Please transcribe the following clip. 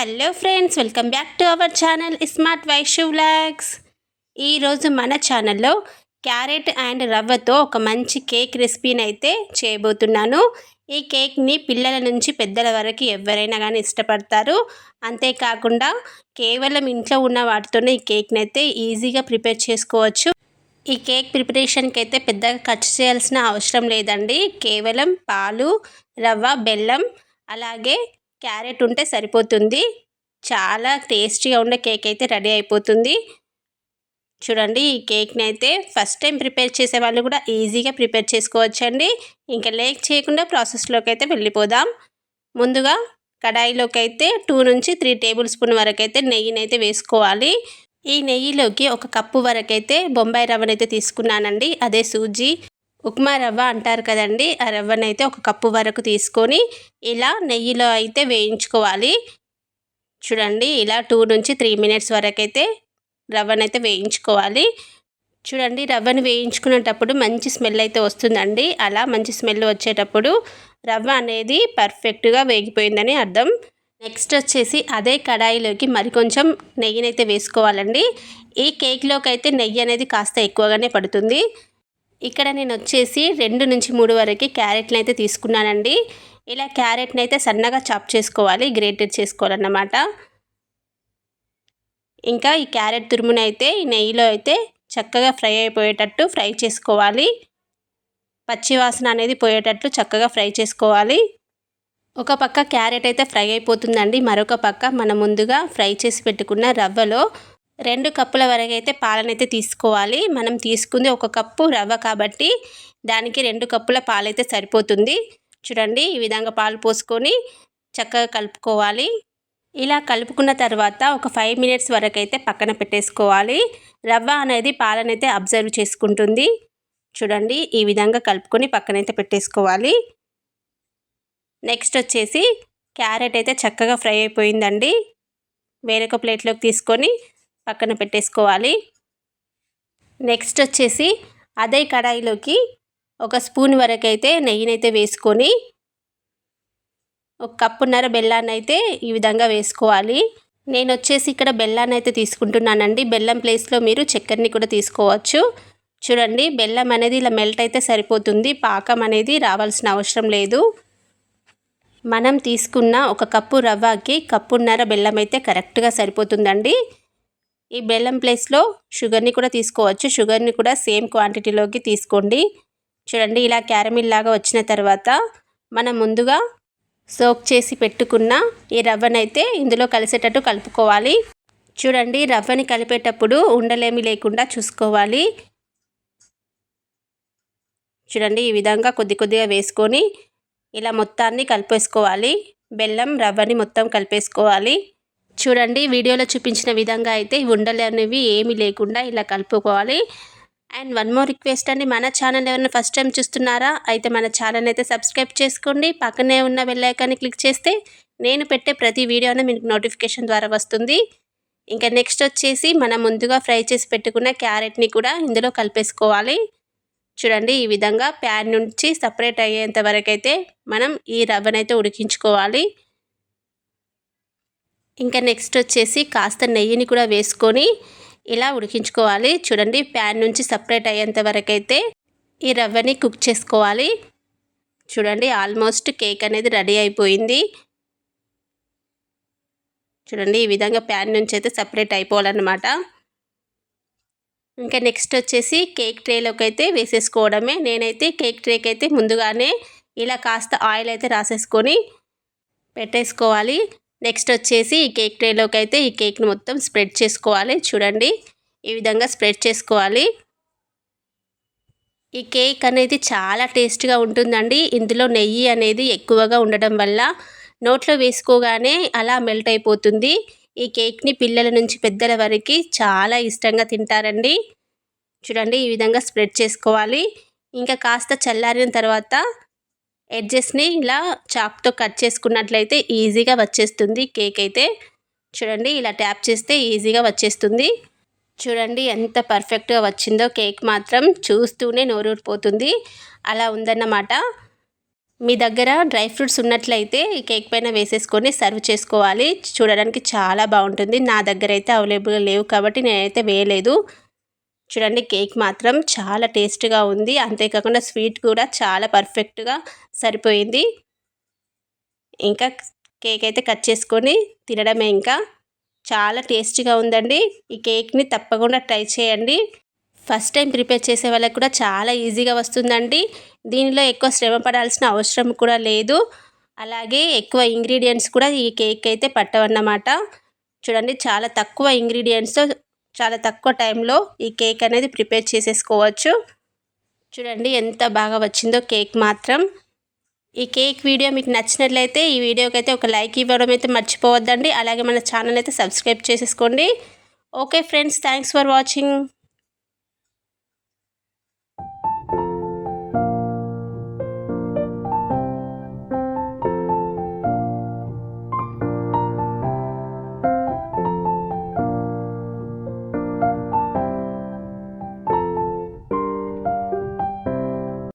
Hello friends welcome back to our channel smart Vaishu vlogs ఈరోజు మన ఛానల్లో carrot and రవ్వతో ఒక మంచి కేక్ రెసిపీని అయితే చేయబోతున్నాను. ఈ కేక్ని పిల్లల నుంచి పెద్దల వరకు ఎవరైనా కానీ ఇష్టపడతారు. అంతేకాకుండా కేవలం ఇంట్లో ఉన్న వాటితోనే ఈ కేక్ని అయితే ఈజీగా ప్రిపేర్ చేసుకోవచ్చు. ఈ కేక్ ప్రిపరేషన్కి అయితే పెద్దగా ఖర్చు చేయాల్సిన అవసరం లేదండి. కేవలం పాలు రవ్వ బెల్లం అలాగే క్యారెట్ ఉంటే సరిపోతుంది. చాలా టేస్టీగా ఉండే కేక్ అయితే రెడీ అయిపోతుంది. చూడండి ఈ కేక్ని అయితే ఫస్ట్ టైం ప్రిపేర్ చేసే వాళ్ళు కూడా ఈజీగా ప్రిపేర్ చేసుకోవచ్చండి. ఇంకా లేక్ చేయకుండా ప్రాసెస్లోకి అయితే వెళ్ళిపోదాం. ముందుగా కడాయిలోకి అయితే టూ నుంచి త్రీ టేబుల్ స్పూన్ వరకు అయితే నెయ్యిని అయితే వేసుకోవాలి. ఈ నెయ్యిలోకి ఒక కప్పు వరకు అయితే బొంబాయి రవ్వనైతే తీసుకున్నానండి. అదే సూజీ. ఉప్మా రవ్వ అంటారు కదండి. ఆ రవ్వనైతే ఒక కప్పు వరకు తీసుకొని ఇలా నెయ్యిలో అయితే వేయించుకోవాలి. చూడండి ఇలా టూ నుంచి త్రీ మినిట్స్ వరకు అయితే రవ్వనైతే వేయించుకోవాలి. చూడండి రవ్వను వేయించుకునేటప్పుడు మంచి స్మెల్ అయితే వస్తుందండి. అలా మంచి స్మెల్ వచ్చేటప్పుడు రవ్వ అనేది పర్ఫెక్ట్గా వేగిపోయిందని అర్థం. నెక్స్ట్ వచ్చేసి అదే కడాయిలోకి మరికొంచెం నెయ్యినైతే వేసుకోవాలండి. ఈ కేక్లోకి అయితే నెయ్యి అనేది కాస్త ఎక్కువగానే పడుతుంది. ఇక్కడ నేను వచ్చేసి రెండు నుంచి మూడు వరకు క్యారెట్ని అయితే తీసుకున్నానండి. ఇలా క్యారెట్ని అయితే సన్నగా చాప్ చేసుకోవాలి గ్రేటెడ్ చేసుకోవాలన్నమాట. ఇంకా ఈ క్యారెట్ తురుమునైతే అయితే ఈ నెయ్యిలో అయితే చక్కగా ఫ్రై అయిపోయేటట్టు ఫ్రై చేసుకోవాలి. పచ్చివాసన అనేది పోయేటట్లు చక్కగా ఫ్రై చేసుకోవాలి. ఒక పక్క క్యారెట్ అయితే ఫ్రై అయిపోతుందండి. మరొక పక్క మనం ముందుగా ఫ్రై చేసి పెట్టుకున్న రవ్వలో రెండు కప్పుల వరకు అయితే పాలనైతే తీసుకోవాలి. మనం తీసుకుంది ఒక కప్పు రవ్వ కాబట్టి దానికి రెండు కప్పుల పాలైతే సరిపోతుంది. చూడండి ఈ విధంగా పాలు పోసుకొని చక్కగా కలుపుకోవాలి. ఇలా కలుపుకున్న తర్వాత ఒక ఫైవ్ మినిట్స్ వరకు అయితే పక్కన పెట్టేసుకోవాలి. రవ్వ అనేది పాలనైతే అబ్జర్వ్ చేసుకుంటుంది. చూడండి ఈ విధంగా కలుపుకొని పక్కనైతే పెట్టేసుకోవాలి. నెక్స్ట్ వచ్చేసి క్యారెట్ అయితే చక్కగా ఫ్రై అయిపోయిందండి. వేరొక ప్లేట్లోకి తీసుకొని పక్కన పెట్టేసుకోవాలి. నెక్స్ట్ వచ్చేసి అదే కడాయిలోకి ఒక స్పూన్ వరకు అయితే నెయ్యినైతే వేసుకొని ఒక కప్పున్నర బెల్లాన్ని అయితే ఈ విధంగా వేసుకోవాలి. నేను వచ్చేసి ఇక్కడ బెల్లాన్ని అయితే తీసుకుంటున్నానండి. బెల్లం ప్లేస్లో మీరు చక్కెరని కూడా తీసుకోవచ్చు. చూడండి బెల్లం అనేది ఇలా మెల్ట్ అయితే సరిపోతుంది. పాకం అనేది రావాల్సిన అవసరం లేదు. మనం తీసుకున్న ఒక కప్పు రవ్వకి కప్పున్నర బెల్లం అయితే కరెక్ట్గా సరిపోతుందండి. ఈ బెల్లం ప్లేస్లో షుగర్ని కూడా తీసుకోవచ్చు. షుగర్ని కూడా సేమ్ క్వాంటిటీలోకి తీసుకోండి. చూడండి ఇలా క్యారమిల్ లాగా వచ్చిన తర్వాత మనం ముందుగా సోక్ చేసి పెట్టుకున్న ఈ రవ్వనైతే ఇందులో కలిసేటట్టు కలుపుకోవాలి. చూడండి రవ్వని కలిపేటప్పుడు ఉండలేమి లేకుండా చూసుకోవాలి. చూడండి ఈ విధంగా కొద్ది కొద్దిగా వేసుకొని ఇలా మొత్తాన్ని కలిపేసుకోవాలి. బెల్లం రవ్వని మొత్తం కలిపేసుకోవాలి. చూడండి వీడియోలో చూపించిన విధంగా అయితే ఉండలు అనేవి ఏమీ లేకుండా ఇలా కలుపుకోవాలి. అండ్ వన్ మోర్ రిక్వెస్ట్ అండి మన ఛానల్ ఎవరైనా ఫస్ట్ టైం చూస్తున్నారా అయితే మన ఛానల్ అయితే సబ్స్క్రైబ్ చేసుకోండి. పక్కనే ఉన్న బెల్లైకాన్ని క్లిక్ చేస్తే నేను పెట్టే ప్రతి వీడియోనే మీకు నోటిఫికేషన్ ద్వారా వస్తుంది. ఇంకా నెక్స్ట్ వచ్చేసి మనం ముందుగా ఫ్రై చేసి పెట్టుకున్న క్యారెట్ని కూడా ఇందులో కలిపేసుకోవాలి. చూడండి ఈ విధంగా ప్యాన్ నుంచి సపరేట్ అయ్యేంత వరకు అయితే మనం ఈ రవ్వనైతే ఉడికించుకోవాలి. ఇంకా నెక్స్ట్ వచ్చేసి కాస్త నెయ్యిని కూడా వేసుకొని ఇలా ఉడికించుకోవాలి. చూడండి ప్యాన్ నుంచి సపరేట్ అయ్యేంత వరకు అయితే ఈ రవ్వని కుక్ చేసుకోవాలి. చూడండి ఆల్మోస్ట్ కేక్ అనేది రెడీ అయిపోయింది. చూడండి ఈ విధంగా ప్యాన్ నుంచి అయితే సపరేట్ అయిపోవాలన్నమాట. ఇంకా నెక్స్ట్ వచ్చేసి కేక్ ట్రేలోకి అయితే వేసేసుకోవడమే. నేనైతే కేక్ ట్రేకి అయితే ముందుగానే ఇలా కాస్త ఆయిల్ అయితే రాసేసుకొని పెట్టేసుకోవాలి. నెక్స్ట్ వచ్చేసి ఈ కేక్ ట్రేలోకి అయితే ఈ కేక్ని మొత్తం స్ప్రెడ్ చేసుకోవాలి. చూడండి ఈ విధంగా స్ప్రెడ్ చేసుకోవాలి. ఈ కేక్ అనేది చాలా టేస్ట్గా ఉంటుందండి. ఇందులో నెయ్యి అనేది ఎక్కువగా ఉండడం వల్ల నోట్లో వేసుకోగానే అలా మెల్ట్ అయిపోతుంది. ఈ కేక్ని పిల్లల నుంచి పెద్దల వరకు చాలా ఇష్టంగా తింటారండి. చూడండి ఈ విధంగా స్ప్రెడ్ చేసుకోవాలి. ఇంకా కాస్త చల్లారిన తర్వాత ఎడ్జెస్ని ఇలా చాక్తో కట్ చేసుకున్నట్లయితే ఈజీగా వచ్చేస్తుంది. కేక్ అయితే చూడండి ఇలా ట్యాప్ చేస్తే ఈజీగా వచ్చేస్తుంది. చూడండి ఎంత పర్ఫెక్ట్గా వచ్చిందో కేక్ మాత్రం చూస్తూనే నోరూరిపోతుంది. అలా ఉందన్నమాట. మీ దగ్గర డ్రై ఫ్రూట్స్ ఉన్నట్లయితే ఈ కేక్ పైన వేసేసుకొని సర్వ్ చేసుకోవాలి. చూడడానికి చాలా బాగుంటుంది. నా దగ్గర అయితే అవైలబుల్గా లేవు కాబట్టి నేనైతే వేయలేదు. చూడండి కేక్ మాత్రం చాలా టేస్ట్గా ఉంది. అంతేకాకుండా స్వీట్ కూడా చాలా పర్ఫెక్ట్గా సరిపోయింది. ఇంకా కేక్ అయితే కట్ చేసుకొని తినడమే ఇంకా. చాలా టేస్టీగా ఉందండి. ఈ కేక్ని తప్పకుండా ట్రై చేయండి. ఫస్ట్ టైం ప్రిపేర్ చేసే వాళ్ళకి కూడా చాలా ఈజీగా వస్తుందండి. దీనిలో ఎక్కువ శ్రమ పడాల్సిన అవసరం కూడా లేదు. అలాగే ఎక్కువ ఇంగ్రీడియంట్స్ కూడా ఈ కేక్ అయితే పట్టవన్నమాట. చూడండి చాలా తక్కువ ఇంగ్రీడియంట్స్తో చాలా తక్కువ టైంలో ఈ కేక్ అనేది ప్రిపేర్ చేసేసుకోవచ్చు. చూడండి ఎంత బాగా వచ్చిందో కేక్ మాత్రం. ఈ కేక్ వీడియో మీకు నచ్చినట్లయితే ఈ వీడియోకి అయితే ఒక లైక్ ఇవ్వడం అయితే మర్చిపోవద్దండి. అలాగే మన ఛానల్ అయితే సబ్స్క్రైబ్ చేసేసుకోండి. Okay friends thanks for watching.